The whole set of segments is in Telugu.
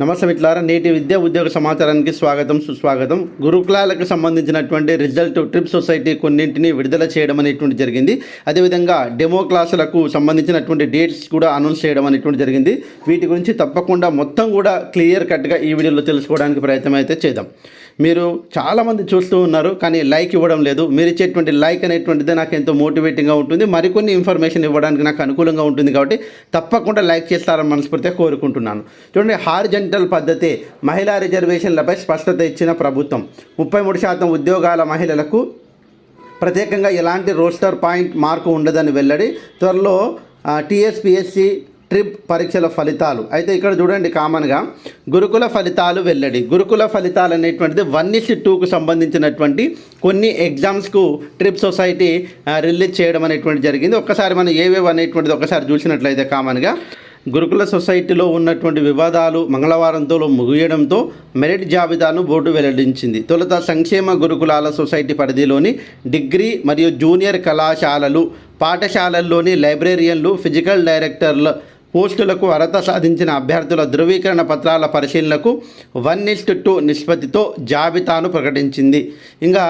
నమస్తే మిట్లారా నేటి విద్యా ఉద్యోగ సమాచారానికి స్వాగతం సుస్వాగతం. గురుకులాలకు సంబంధించినటువంటి రిజల్ట్ ట్రిప్ సొసైటీ కొన్నింటిని విడుదల చేయడం అనేటువంటి జరిగింది. అదేవిధంగా డెమో క్లాసులకు సంబంధించినటువంటి డేట్స్ కూడా అనౌన్స్ చేయడం అనేటువంటి జరిగింది. వీటి గురించి తప్పకుండా మొత్తం కూడా క్లియర్ కట్గా ఈ వీడియోలో తెలుసుకోవడానికి ప్రయత్నం అయితే చేద్దాం. మీరు చాలామంది చూస్తూ ఉన్నారు కానీ లైక్ ఇవ్వడం లేదు. మీరు ఇచ్చేటువంటి లైక్ అనేటువంటిది నాకు ఎంతో మోటివేటింగ్గా ఉంటుంది. మరికొన్ని ఇన్ఫర్మేషన్ ఇవ్వడానికి నాకు అనుకూలంగా ఉంటుంది కాబట్టి తప్పకుండా లైక్ చేస్తారని మనస్ఫూర్తిగా కోరుకుంటున్నాను. చూడండి హార్జెంటల్ పద్ధతి మహిళా రిజర్వేషన్లపై స్పష్టత ఇచ్చిన ప్రభుత్వం. ముప్పై మూడు శాతం ఉద్యోగాల మహిళలకు ప్రత్యేకంగా ఎలాంటి రోస్టర్ పాయింట్ మార్కు ఉండదని వెల్లడి. త్వరలో టీఎస్పిఎస్సి ట్రిప్ పరీక్షల ఫలితాలు. అయితే ఇక్కడ చూడండి కామన్గా గురుకుల ఫలితాలు వెల్లడి. గురుకుల ఫలితాలు అనేటువంటిది వన్ ఇస్ టూకు సంబంధించినటువంటి కొన్ని ఎగ్జామ్స్కు ట్రిప్ సొసైటీ రిలీజ్ చేయడం అనేటువంటి జరిగింది. ఒక్కసారి మనం ఏవేవి అనేటువంటిది ఒకసారి చూసినట్లయితే కామన్గా గురుకుల సొసైటీలో ఉన్నటువంటి వివాదాలు మంగళవారంతో ముగియడంతో మెరిట్ జాబితాను బోర్డు వెల్లడించింది. తొలుత సంక్షేమ గురుకులాల సొసైటీ పరిధిలోని డిగ్రీ మరియు జూనియర్ కళాశాలలు పాఠశాలల్లోని లైబ్రేరియన్లు ఫిజికల్ డైరెక్టర్ల పోస్టులకు అర్హత సాధించిన అభ్యర్థుల ధృవీకరణ పత్రాల పరిశీలనకు వన్ ఇస్ట్ టూ నిష్పత్తితో జాబితాను ప్రకటించింది. ఇంకా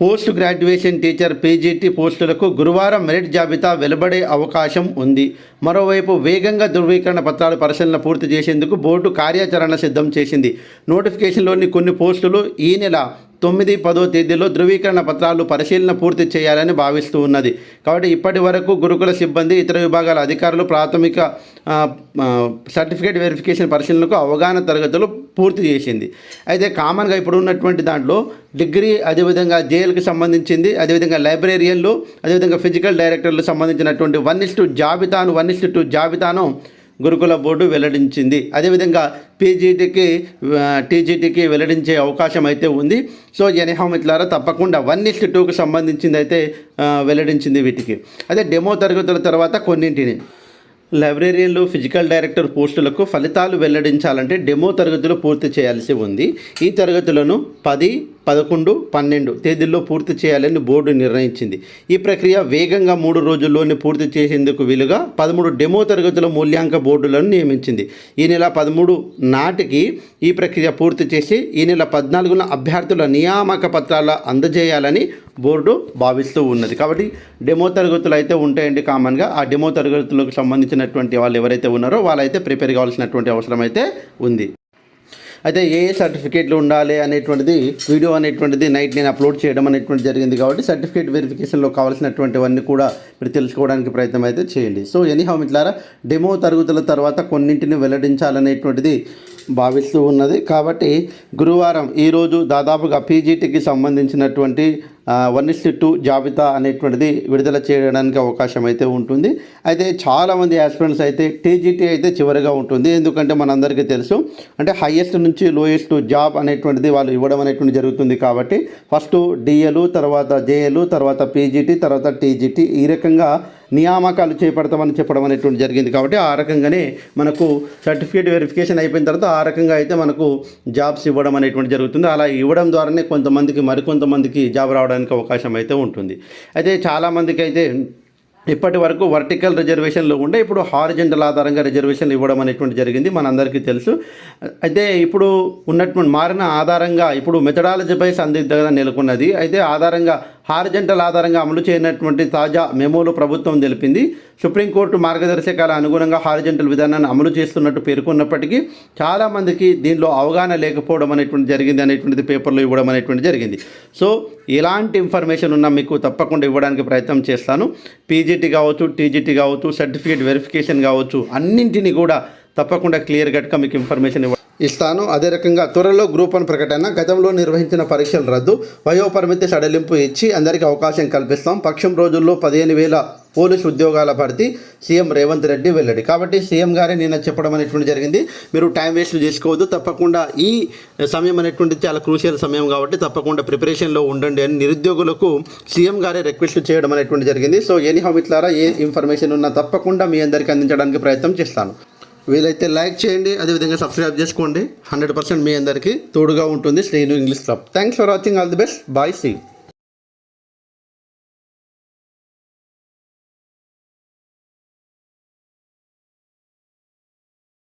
పోస్ట్ గ్రాడ్యుయేషన్ టీచర్ పీజీటీ పోస్టులకు గురువారం మెరిట్ జాబితా వెలువడే అవకాశం ఉంది. మరోవైపు వేగంగా ధృవీకరణ పత్రాలు పరిశీలన పూర్తి చేసేందుకు బోర్డు కార్యాచరణ సిద్ధం చేసింది. నోటిఫికేషన్లోని కొన్ని పోస్టులు ఈ నెల తొమ్మిది పదో తేదీలో ధృవీకరణ పత్రాలు పరిశీలన పూర్తి చేయాలని భావిస్తూ ఉన్నది. కాబట్టి ఇప్పటి వరకు గురుకుల సిబ్బంది ఇతర విభాగాల అధికారులు ప్రాథమిక సర్టిఫికేట్ వెరిఫికేషన్ పరిశీలనకు అవగాహన తరగతులు పూర్తి చేసింది. అయితే కామన్గా ఇప్పుడు ఉన్నటువంటి దాంట్లో డిగ్రీ అదేవిధంగా జేఎల్కి సంబంధించింది అదేవిధంగా లైబ్రేరియన్లు అదేవిధంగా ఫిజికల్ డైరెక్టర్లు సంబంధించినటువంటి వన్ ఇస్ టు జాబితాను వన్ ఇస్ టూ జాబితాను గురుకుల బోర్డు వెల్లడించింది. అదేవిధంగా పీజీటీకి టీజీటీకి వెల్లడించే అవకాశం అయితే ఉంది. సో ఎనిహం ఇట్లారా తప్పకుండా వన్ ఇస్ట్ టూకు సంబంధించింది అయితే వెల్లడించింది వీటికి. అదే డెమో తరగతుల తర్వాత కొన్నింటిని. లైబ్రేరియన్లు ఫిజికల్ డైరెక్టర్ పోస్టులకు ఫలితాలు వెల్లడించాలంటే డెమో తరగతులు పూర్తి చేయాల్సి ఉంది. ఈ తరగతులను పది పదకొండు పన్నెండు తేదీల్లో పూర్తి చేయాలని బోర్డు నిర్ణయించింది. ఈ ప్రక్రియ వేగంగా మూడు రోజుల్లోనే పూర్తి చేసేందుకు వీలుగా పదమూడు డెమో తరగతుల మూల్యాంక బోర్డులను నియమించింది. ఈ నెల పదమూడు నాటికి ఈ ప్రక్రియ పూర్తి చేసి ఈ నెల పద్నాలుగున అభ్యర్థుల నియామక పత్రాల అందజేయాలని బోర్డు భావిస్తూ ఉన్నది. కాబట్టి డెమో తరగతులు అయితే ఉంటాయండి కామన్గా ఆ డెమో తరగతులకు సంబంధించినటువంటి వాళ్ళు ఎవరైతే ఉన్నారో వాళ్ళైతే ప్రిపేర్ కావాల్సినటువంటి అవసరం అయితే ఉంది. అయితే ఏ ఏ సర్టిఫికేట్లు ఉండాలి అనేటువంటిది వీడియో అనేటువంటిది నైట్ నేను అప్లోడ్ చేయడం అనేటువంటి జరిగింది కాబట్టి సర్టిఫికేట్ వెరిఫికేషన్లో కావాల్సినటువంటివన్నీ కూడా మీరు తెలుసుకోవడానికి ప్రయత్నం అయితే చేయండి. సో ఎనీహౌ మిట్లారా డెమో తరగతుల తర్వాత కొన్నింటిని వెల్లడించాలనేటువంటిది భావిస్తూ ఉన్నది. కాబట్టి గురువారం ఈరోజు దాదాపుగా పీజీటీకి సంబంధించినటువంటి వన్ ఇస్ టూ జాబితా అనేటువంటిది విడుదల చేయడానికి అవకాశం అయితే ఉంటుంది. అయితే చాలామంది ఆస్పిరెంట్స్ అయితే టీజీటీ అయితే చివరిగా ఉంటుంది. ఎందుకంటే మనందరికీ తెలుసు అంటే హయ్యెస్ట్ నుంచి లోయెస్ట్ జాబ్ అనేటువంటిది వాళ్ళు ఇవ్వడం అనేటువంటి జరుగుతుంది కాబట్టి ఫస్ట్ డిఎలు తర్వాత జేఎలు తర్వాత పీజీటీ తర్వాత టీజీటీ ఈ రకంగా నియామకాలు చేపడతామని చెప్పడం అనేటువంటి జరిగింది కాబట్టి ఆ రకంగానే మనకు సర్టిఫికేట్ వెరిఫికేషన్ అయిపోయిన తర్వాత ఆ రకంగా అయితే మనకు జాబ్స్ ఇవ్వడం అనేటువంటి జరుగుతుంది. అలా ఇవ్వడం ద్వారానే కొంతమందికి మరికొంతమందికి జాబ్ రావడానికి అవకాశం అయితే ఉంటుంది. అయితే చాలామందికి అయితే ఇప్పటి వరకు వర్టికల్ రిజర్వేషన్లు ఉండే ఇప్పుడు హారిజెంటల్ ఆధారంగా రిజర్వేషన్లు ఇవ్వడం అనేటువంటి జరిగింది మనందరికీ తెలుసు. అయితే ఇప్పుడు ఉన్నటువంటి మారిన ఆధారంగా ఇప్పుడు మెథడాలజీపై సందిగ్ధత నెలకొన్నది. అయితే ఆధారంగా హారిజెంటల్ ఆధారంగా అమలు చేయనటువంటి తాజా మెమోలు ప్రభుత్వం తెలిపింది. సుప్రీంకోర్టు మార్గదర్శకాల అనుగుణంగా హారిజెంటల్ విధానాన్ని అమలు చేస్తున్నట్టు పేర్కొన్నప్పటికీ చాలామందికి దీనిలో అవగాహన లేకపోవడం అనేటువంటి జరిగింది అనేటువంటిది పేపర్లో ఇవ్వడం అనేటువంటి జరిగింది. సో ఎలాంటి ఇన్ఫర్మేషన్ ఉన్నా మీకు తప్పకుండా ఇవ్వడానికి ప్రయత్నం చేస్తాను. పీజీటీ కావచ్చు టీజీటీ కావచ్చు సర్టిఫికేట్ వెరిఫికేషన్ కావచ్చు అన్నింటినీ కూడా తప్పకుండా క్లియర్ కట్గా మీకు ఇన్ఫర్మేషన్ ఇవ్వ ఇస్తాను అదే రకంగా త్వరలో గ్రూప్ వన్ ప్రకటన గతంలో నిర్వహించిన పరీక్షలు రద్దు వయోపరిమితి సడలింపు ఇచ్చి అందరికీ అవకాశం కల్పిస్తాం. పక్షం రోజుల్లో పదిహేను వేల పోలీసు ఉద్యోగాల భర్తీ సీఎం రేవంత్ రెడ్డి వెల్లడి. కాబట్టి సీఎం గారే నిన్న చెప్పడం అనేటువంటి జరిగింది. మీరు టైం వేస్ట్ చేసుకోవద్దు. తప్పకుండా ఈ సమయం అనేటువంటిది చాలా క్రూషియల్ సమయం కాబట్టి తప్పకుండా ప్రిపరేషన్లో ఉండండి అని నిరుద్యోగులకు సీఎం గారే రిక్వెస్ట్ చేయడం అనేటువంటి జరిగింది. సో ఎనీ ఇట్లారా ఏ ఇన్ఫర్మేషన్ ఉన్నా తప్పకుండా మీ అందరికీ అందించడానికి ప్రయత్నం చేస్తాను. వీలైతే లైక్ చేయండి అదేవిధంగా సబ్స్క్రైబ్ చేసుకోండి. హండ్రెడ్ పర్సెంట్ మీ అందరికీ తోడుగా ఉంటుంది Srinu English club. Thanks for watching all the best bye see